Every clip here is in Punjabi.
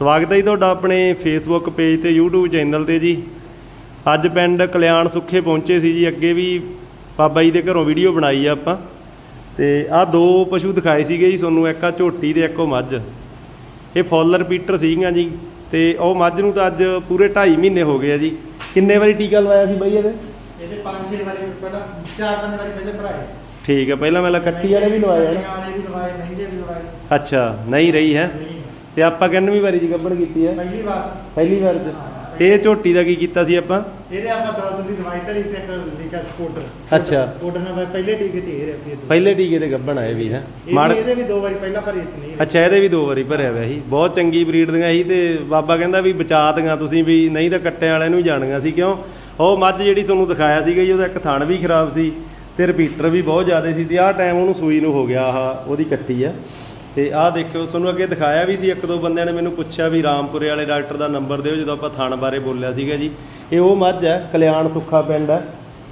ਸਵਾਗਤ ਹੈ ਜੀ ਤੁਹਾਡਾ ਆਪਣੇ ਫੇਸਬੁੱਕ ਪੇਜ ਤੇ YouTube ਚੈਨਲ ਤੇ ਜੀ। ਅੱਜ ਪਿੰਡ ਕਲਿਆਣ ਸੁੱਖੇ ਪਹੁੰਚੇ ਸੀ ਜੀ ਅੱਗੇ ਵੀ ਬਾਬਾ ਜੀ ਦੇ ਘਰੋਂ ਵੀਡੀਓ ਬਣਾਈ ਆ ਆਪਾਂ। ਤੇ ਆਹ ਦੋ ਪਸ਼ੂ ਦਿਖਾਏ ਸੀਗੇ ਜੀ ਤੁਹਾਨੂੰ ਇੱਕ ਆ ਝੋਟੀ ਤੇ ਇੱਕ ਉਹ ਮੱਝ। ਇਹ ਫੁੱਲ ਰਿਪੀਟਰ ਸੀਗੀਆਂ ਜੀ ਤੇ ਉਹ ਮੱਝ ਨੂੰ ਤਾਂ ਅੱਜ ਪੂਰੇ 2.5 ਮਹੀਨੇ ਹੋ ਗਏ ਆ ਜੀ। ਕਿੰਨੇ ਵਾਰੀ ਟੀਕਾ ਲਵਾਇਆ ਸੀ ਬਈ ਇਹਦੇ? ਇਹਦੇ ਪੰਜ ਛੇ ਵਾਰੀ ਪਹਿਲਾਂ ਚਾਰ ਪੰਜ ਵਾਰੀ ਪਹਿਲੇ ਭਰਾਏ ਠੀਕ ਹੈ ਪਹਿਲਾਂ ਮੈਂ ਕੱਟੀ ਵਾਲੇ ਵੀ ਲਵਾਏ ਆ ਨਾ। ਵਾਲੇ ਵੀ ਲਵਾਏ ਮਹਿੰਗੇ ਵੀ ਲਵਾਏ। ਅੱਛਾ ਨਹੀਂ ਰਹੀ ਹੈ। ਤੇ ਆਪਾਂ ਕਿੰਨਵੀਂ ਵਾਰੀ ਜੀ ਗੱਬੜ ਕੀਤੀ ਹੈ? ਪਹਿਲੀ ਵਾਰ। ਪਹਿਲੀ ਵਾਰ ਚ ਤੇ ਇਹ ਝੋਟੀ ਦਾ ਕੀ ਕੀਤਾ ਸੀ ਆਪਾਂ? ਇਹਦੇ ਆਪਾਂ ਦੋ ਤੁਸੀਂ ਦਵਾਈ ਧਰੀ ਸੀ ਇੱਕ ਲਿਖਿਆ ਸਕੂਟਰ। ਅੱਛਾ। ਸਕੂਟਰ ਨਾਲ ਪਹਿਲੇ ਟੀਕੇ ਤੇ ਇਹ ਰੱਖੀ ਪਹਿਲੇ ਟੀਕੇ ਤੇ ਗੱਬਣ ਆਏ ਵੀ ਹੈ। ਮਾੜ ਇਹਦੇ ਵੀ ਦੋ ਵਾਰੀ ਪਹਿਲਾਂ ਭਰੀ ਸੀ ਨਹੀਂ। ਅੱਛਾ ਇਹਦੇ ਵੀ ਦੋ ਵਾਰੀ ਭਰਿਆ ਹੋਇਆ ਸੀ। ਬਹੁਤ ਚੰਗੀ ਬਰੀਡ ਦੀਆਂ ਸੀ ਤੇ ਬਾਬਾ ਕਹਿੰਦਾ ਵੀ ਬਚਾ ਦੀਆਂ ਤੁਸੀਂ ਵੀ ਨਹੀਂ ਤਾਂ ਕੱਟੇ ਵਾਲਿਆਂ ਨੂੰ ਜਾਣੀਆਂ ਸੀ ਕਿਉਂ? ਉਹ ਮੱਝ ਜਿਹੜੀ ਤੁਹਾਨੂੰ ਦਿਖਾਇਆ ਸੀਗਾ ਜੀ ਉਹਦਾ ਇੱਕ ਥਣ ਵੀ ਖਰਾਬ ਸੀ ਤੇ ਰਿਪੀਟਰ ਵੀ ਬਹੁਤ ਜ਼ਿਆਦਾ ਸੀ ਤੇ ਆਹ ਟਾਈਮ ਉਹਨੂੰ ਸੂਈ ਨੂੰ ਹੋ ਗਿਆ ਆਹ ਉਹਦੀ ਕੱਟੀ ਆ। ਤੇ ਆਹ ਦੇਖਿਓ ਤੁਹਾਨੂੰ ਅੱਗੇ ਦਿਖਾਇਆ ਵੀ ਸੀ ਇੱਕ ਦੋ ਬੰਦਿਆਂ ਨੇ ਮੈਨੂੰ ਪੁੱਛਿਆ ਵੀ ਰਾਮਪੁਰੇ ਵਾਲੇ ਡਾਕਟਰ ਦਾ ਨੰਬਰ ਦਿਓ ਜਦੋਂ ਆਪਾਂ ਥਣ ਬਾਰੇ ਬੋਲਿਆ ਸੀਗਾ ਜੀ। ਇਹ ਉਹ ਮੱਝ ਹੈ ਕਲਿਆਣ ਸੁੱਖਾ ਪਿੰਡ ਹੈ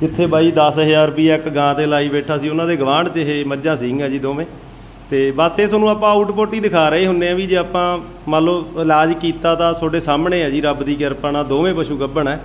ਜਿੱਥੇ ਬਾਈ 10000 ਰੁਪਏ ਇੱਕ ਗਾਂ ਤੇ ਲਾਈ ਬੈਠਾ ਸੀ ਉਹਨਾਂ ਦੇ ਗਵਾਂਢ 'ਚ ਇਹ ਮੱਝਾਂ ਸੀਗੀਆਂ ਜੀ ਦੋਵੇਂ। ਤੇ ਬਸ ਇਹ ਤੁਹਾਨੂੰ ਆਪਾਂ ਆਊਟਪੁੱਟ ਹੀ ਦਿਖਾ ਰਹੇ ਹੁੰਨੇ ਆ ਵੀ ਜੇ ਆਪਾਂ ਮੰਨ ਲਓ ਇਲਾਜ ਕੀਤਾ ਤਾਂ ਤੁਹਾਡੇ ਸਾਹਮਣੇ ਆ ਜੀ ਰੱਬ ਦੀ ਕਿਰਪਾ ਨਾਲ ਦੋਵੇਂ ਪਸ਼ੂ ਗੱਭਣ ਹੈ।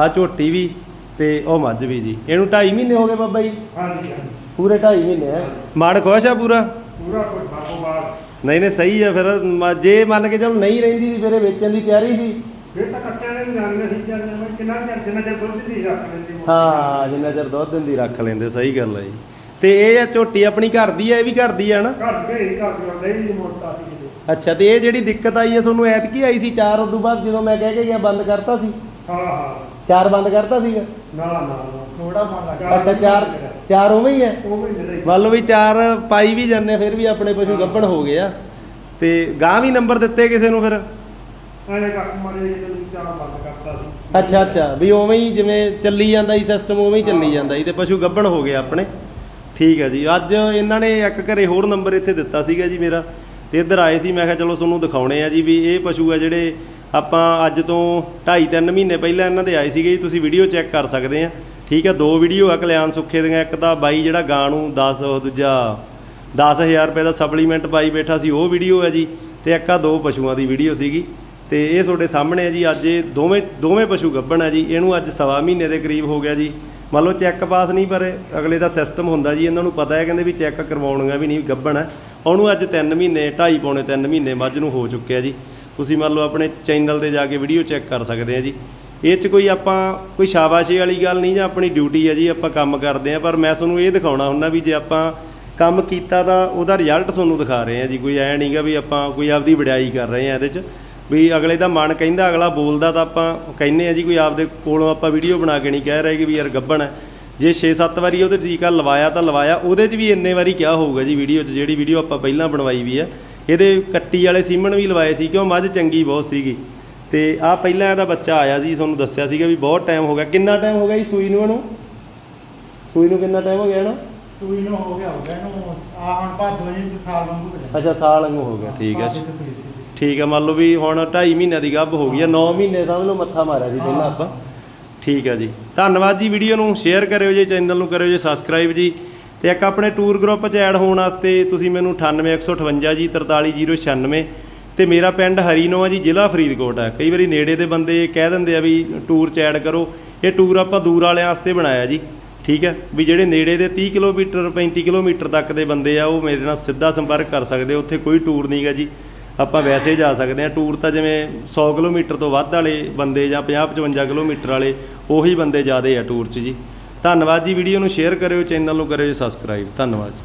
ਆ ਝੋਟੀ ਵੀ ਤੇ ਉਹ ਮੱਝ ਵੀ ਜੀ। ਇਹਨੂੰ 2.5 ਮਹੀਨੇ ਹੋ ਗਏ ਬਾਬਾ ਜੀ? ਹਾਂਜੀ ਹਾਂਜੀ। ਪੂਰੇ 2.5 ਮਹੀਨੇ ਹੈ। ਮਾੜ ਖੁਸ਼ ਆ ਪੂਰਾ? ਪੂਰਾ ਕੋਈ ਬਾਪੋ ਬਾਦ ਨਹੀਂ ਨਹੀਂ ਸਹੀ ਆ ਫਿਰ। ਮ- ਜੇ ਮੰਨ ਕੇ ਚੱਲ ਨਹੀਂ ਰਹਿੰਦੀ ਸੀ ਫਿਰ ਇਹ ਵੇਚਣ ਦੀ ਤਿਆਰੀ ਸੀ। ਫਿਰ ਤਾਂ ਕੱਟਿਆਂ ਨੇ ਵੀ ਜਾਣਦੇ ਸੀ ਮੈਂ ਕਿੰਨਾ ਚਿਰ ਜਿੰਨਾ ਚਿਰ ਦੁੱਧ ਦੀ ਰੱਖ ਲੈਂਦੇ ਹੋ। ਹਾਂ ਜਿੰਨਾ ਚਿਰ ਦੁੱਧ ਦਿੰਦੀ ਰੱਖ ਲੈਂਦੇ ਸਹੀ ਗੱਲ ਹੈ ਜੀ। ਤੇ ਇਹ ਆ ਝੋਟੀ ਆਪਣੀ ਘਰ ਦੀ ਹੈ ਇਹ ਵੀ ਘਰ ਦੀ ਹੈ ਨਾ? ਘਰ ਗਏ ਘਰ ਦੇ ਨਹੀਂ ਮੋੜਤਾ ਸੀ ਕਿਤੇ। ਅੱਛਾ ਤੇ ਇਹ ਜਿਹੜੀ ਦਿੱਕਤ ਆਈ ਹੈ ਤੁਹਾਨੂੰ ਐਤਕੀ ਆਈ ਸੀ ਚਾਰ ਉਦੋਂ ਬਾਅਦ ਜਦੋਂ ਮੈਂ ਕਹਿ ਕੇ ਗਿਆ ਬੰਦ ਕਰਤਾ ਸੀ? ਹਾਂ ਹਾਂ। ਚਾਰ ਬੰਦ ਕਰਤਾ ਸੀਗਾ? ਨਾ ਨਾ ਥੋੜਾ ਮਨ ਲੱਗਾ ਅੱਛਾ ਚਾਰ ਚਾਰ ਉਵੇਂ ਹੀ ਹੈ? ਮੰਨ ਲਓ ਵੀ ਚਾਰ ਪਾਈ ਵੀ ਜਾਂਦੇ ਫਿਰ ਵੀ ਆਪਣੇ ਪਸ਼ੂ ਗੱਭਣ ਹੋ ਗਏ ਆ। ਤੇ ਗਾਂ ਵੀ ਨੰਬਰ ਦਿੱਤੇ ਕਿਸੇ ਨੂੰ ਫਿਰ? ਐਨੇ ਕੱਟ ਮਾਰੇ ਜਦੋਂ ਚਾਰ ਬੰਦ ਕਰਤਾ ਸੀ। ਅੱਛਾ ਅੱਛਾ ਵੀ ਉਵੇਂ ਹੀ ਜਿਵੇਂ ਚੱਲੀ ਜਾਂਦਾ ਸੀ ਸਿਸਟਮ ਉਵੇਂ ਹੀ ਚੱਲੀ ਜਾਂਦਾ ਸੀ ਤੇ ਪਸ਼ੂ ਗੱਭਣ ਹੋ ਗਏ ਆਪਣੇ। ਠੀਕ ਹੈ ਜੀ ਅੱਜ ਇਹਨਾਂ ਨੇ ਇੱਕ ਘਰੇ ਹੋਰ ਨੰਬਰ ਇੱਥੇ ਦਿੱਤਾ ਸੀਗਾ ਜੀ ਮੇਰਾ। ਤੇ ਇੱਧਰ ਆਏ ਸੀ ਮੈਂ ਕਿਹਾ ਚਲੋ ਤੁਹਾਨੂੰ ਦਿਖਾਉਣੇ ਆ ਜੀ ਵੀ ਇਹ ਪਸ਼ੂ ਆ ਜਿਹੜੇ ਆਪਾਂ ਅੱਜ ਤੋਂ 2.5 3 ਮਹੀਨੇ ਪਹਿਲਾਂ ਇਹਨਾਂ ਦੇ ਆਏ ਸੀਗੇ ਜੀ, ਤੁਸੀਂ ਵੀਡੀਓ ਚੈੱਕ ਕਰ ਸਕਦੇ ਆ। ਠੀਕ ਹੈ ਦੋ ਵੀਡੀਓ ਆ, ਕਲਿਆਣ ਸੁੱਖੇ ਦੀਆਂ, ਇੱਕ ਤਾਂ ਬਾਈ ਜਿਹੜਾ ਗਾਂ ਨੂੰ 10 ਉਹ ਦੂਜਾ 10000 ਰੁਪਏ ਦਾ ਸਪਲੀਮੈਂਟ ਪਾਈ ਬੈਠਾ ਸੀ, ਉਹ ਵੀਡੀਓ ਹੈ ਜੀ, ਤੇ ਇੱਕ ਆ ਦੋ ਪਸ਼ੂਆਂ ਦੀ ਵੀਡੀਓ ਸੀਗੀ। ਤੇ ਇਹ ਤੁਹਾਡੇ ਸਾਹਮਣੇ ਹੈ ਜੀ, ਅੱਜ ਇਹ ਦੋਵੇਂ ਦੋਵੇਂ ਪਸ਼ੂ ਗੱਭਣ ਹੈ ਜੀ, ਇਹਨੂੰ ਅੱਜ ਸਵਾ ਮਹੀਨੇ ਦੇ ਕਰੀਬ ਹੋ ਗਿਆ ਜੀ। ਮੰਨ ਲਓ ਚੈੱਕ ਪਾਸ ਨਹੀਂ, ਪਰ ਅਗਲੇ ਦਾ ਸਿਸਟਮ ਹੁੰਦਾ ਜੀ, ਇਹਨਾਂ ਨੂੰ ਪਤਾ ਹੈ, ਕਹਿੰਦੇ ਵੀ ਚੈੱਕ ਕਰਵਾਉਣੀਆਂ ਵੀ ਨਹੀਂ, ਗੱਭਣ ਹੈ ਉਹਨੂੰ ਅੱਜ 3 ਮਹੀਨੇ 2.5 ਪੌਣੇ 3 ਮਹੀਨੇ ਮੱਝ ਨੂੰ ਹੋ ਚੁੱਕਿਆ ਜੀ। ਤੁਸੀਂ ਮੰਨ ਲਓ ਆਪਣੇ ਚੈਨਲ ਤੇ ਜਾ ਕੇ ਵੀਡੀਓ ਚੈੱਕ ਕਰ ਸਕਦੇ ਆ ਜੀ। ਇਹ 'ਚ ਕੋਈ ਆਪਾਂ ਕੋਈ ਸ਼ਾਬਾਸ਼ੀ ਵਾਲੀ ਗੱਲ ਨਹੀਂ ਜਾਂ ਆਪਣੀ ਡਿਊਟੀ ਹੈ ਜੀ, ਆਪਾਂ ਕੰਮ ਕਰਦੇ ਆ, ਪਰ ਮੈਂ ਤੁਹਾਨੂੰ ਇਹ ਦਿਖਾਉਣਾ ਹੁੰਦਾ ਵੀ ਜੇ ਆਪਾਂ ਕੰਮ ਕੀਤਾ ਤਾਂ ਉਹਦਾ ਰਿਜ਼ਲਟ ਤੁਹਾਨੂੰ ਦਿਖਾ ਰਹੇ ਆ ਜੀ। ਕੋਈ ਐ ਨਹੀਂਗਾ ਵੀ ਆਪਾਂ ਕੋਈ ਆਪਦੀ ਵਡਿਆਈ ਕਰ ਰਹੇ ਆ ਇਹਦੇ 'ਚ। ਵੀ ਅਗਲੇ ਦਾ ਮਨ ਕਹਿੰਦਾ, ਅਗਲਾ ਬੋਲਦਾ ਤਾਂ ਆਪਾਂ ਕਹਿੰਨੇ ਆ ਜੀ, ਕੋਈ ਆਪਦੇ ਕੋਲੋਂ ਆਪਾਂ ਵੀਡੀਓ ਬਣਾ ਕੇ ਨਹੀਂ ਕਹਿ ਰਹੇ ਕਿ ਵੀ ਯਾਰ ਗੱਬਣ ਹੈ। ਜੇ 6-7 ਵਾਰੀ ਉਹਦੇ ਟੀਕਾ ਲਵਾਇਆ ਤਾਂ ਲਵਾਇਆ, ਉਹਦੇ 'ਚ ਵੀ ਇੰਨੇ ਵਾਰੀ ਕਿਹਾ ਹੋਊਗਾ ਜੀ ਵੀਡੀਓ 'ਚ, ਜਿਹੜੀ ਵੀਡੀਓ ਆਪਾਂ ਪਹਿਲਾਂ ਬਣਵਾਈ ਵੀ ਹੈ। ਇਹਦੇ ਕੱਟੀ ਵਾਲੇ ਸੀਮਣ ਵੀ ਲਵਾਏ ਸੀ ਕਿਉਂ ਮੱਝ ਚੰਗੀ ਬਹੁਤ ਸੀਗੀ। ਤੇ ਆ ਪਹਿਲਾਂ ਇਹਦਾ ਬੱਚਾ ਆਇਆ ਸੀ ਤੁਹਾਨੂੰ ਦੱਸਿਆ ਸੀਗਾ ਵੀ ਬਹੁਤ ਟਾਈਮ ਹੋ ਗਿਆ। ਕਿੰਨਾ ਟਾਈਮ ਹੋ ਗਿਆ ਜੀ ਸੂਈ ਨੂੰ ਇਹਨੂੰ? ਸੂਈ ਨੂੰ ਕਿੰਨਾ ਟਾਈਮ ਹੋ ਗਿਆ ਇਹਨੂੰ? ਸੂਈ ਨੂੰ ਹੋ ਗਿਆ ਹੋ ਗਿਆ ਇਹਨੂੰ ਆ ਹੁਣ ਭਾਦੋ ਜੀ ਸਾਲ ਵਾਂਗੂ ਹੋ ਅੱਛਾ ਸਾਲ ਵਾਂਗੂ ਹੋ ਗਿਆ ਠੀਕ ਹੈ। ਠੀਕ ਹੈ ਮੰਨ ਲਓ ਵੀ ਹੁਣ 2.5 ਮਹੀਨਿਆਂ ਦੀ ਗੱਭ ਹੋ ਗਈ ਹੈ 9 ਮਹੀਨੇ ਸਮਝ ਲਓ ਮੱਥਾ ਮਾਰਿਆ ਸੀ ਪਹਿਲਾਂ ਆਪਾਂ। ਠੀਕ ਹੈ ਜੀ। ਧੰਨਵਾਦ ਜੀ ਵੀਡੀਓ ਨੂੰ ਸ਼ੇਅਰ ਕਰਿਓ ਜੀ ਚੈਨਲ ਨੂੰ ਕਰਿਓ ਜੀ ਸਬਸਕ੍ਰਾਈਬ ਜੀ। ਤੇ ਇੱਕ ਆਪਣੇ ਟੂਰ ਗਰੁੱਪ 'ਚ ਐਡ ਹੋਣ ਵਾਸਤੇ ਤੁਸੀਂ ਮੈਨੂੰ 98158 ਜੀ 43096 ਤੇ ਮੇਰਾ ਪਿੰਡ ਹਰੀਨੋ ਆ ਜੀ, ਜ਼ਿਲ੍ਹਾ ਫਰੀਦਕੋਟ ਹੈ। ਕਈ ਵਾਰੀ ਨੇੜੇ ਦੇ ਬੰਦੇ ਕਹਿ ਦਿੰਦੇ ਆ ਵੀ ਟੂਰ 'ਚ ਐਡ ਕਰੋ। ਇਹ ਟੂਰ ਆਪਾਂ ਦੂਰ ਵਾਲਿਆਂ ਵਾਸਤੇ ਬਣਾਇਆ ਜੀ, ਠੀਕ ਹੈ? ਵੀ ਜਿਹੜੇ ਨੇੜੇ ਦੇ 30 ਕਿਲੋਮੀਟਰ 35 ਕਿਲੋਮੀਟਰ ਤੱਕ ਦੇ ਬੰਦੇ ਆ, ਉਹ ਮੇਰੇ ਨਾਲ ਸਿੱਧਾ ਸੰਪਰਕ ਕਰ ਸਕਦੇ ਉੱਥੇ ਕੋਈ ਟੂਰ ਨਹੀਂਗਾ ਜੀ। ਆਪਾਂ ਵੈਸੇ ਜਾ ਸਕਦੇ ਹਾਂ। ਟੂਰ ਤਾਂ ਜਿਵੇਂ 100 ਕਿਲੋਮੀਟਰ ਤੋਂ ਵੱਧ ਵਾਲੇ ਬੰਦੇ ਜਾਂ 50 55 ਕਿਲੋਮੀਟਰ ਵਾਲੇ, ਉਹੀ ਬੰਦੇ ਜ਼ਿਆਦੇ ਆ ਟੂਰ 'ਚ ਜੀ। ਧੰਨਵਾਦ ਜੀ ਵੀਡੀਓ ਨੂੰ ਸ਼ੇਅਰ ਕਰਿਓ ਚੈਨਲ ਨੂੰ ਕਰਿਓ ਜੀ ਸਬਸਕ੍ਰਾਈਬ ਧੰਨਵਾਦ ਜੀ।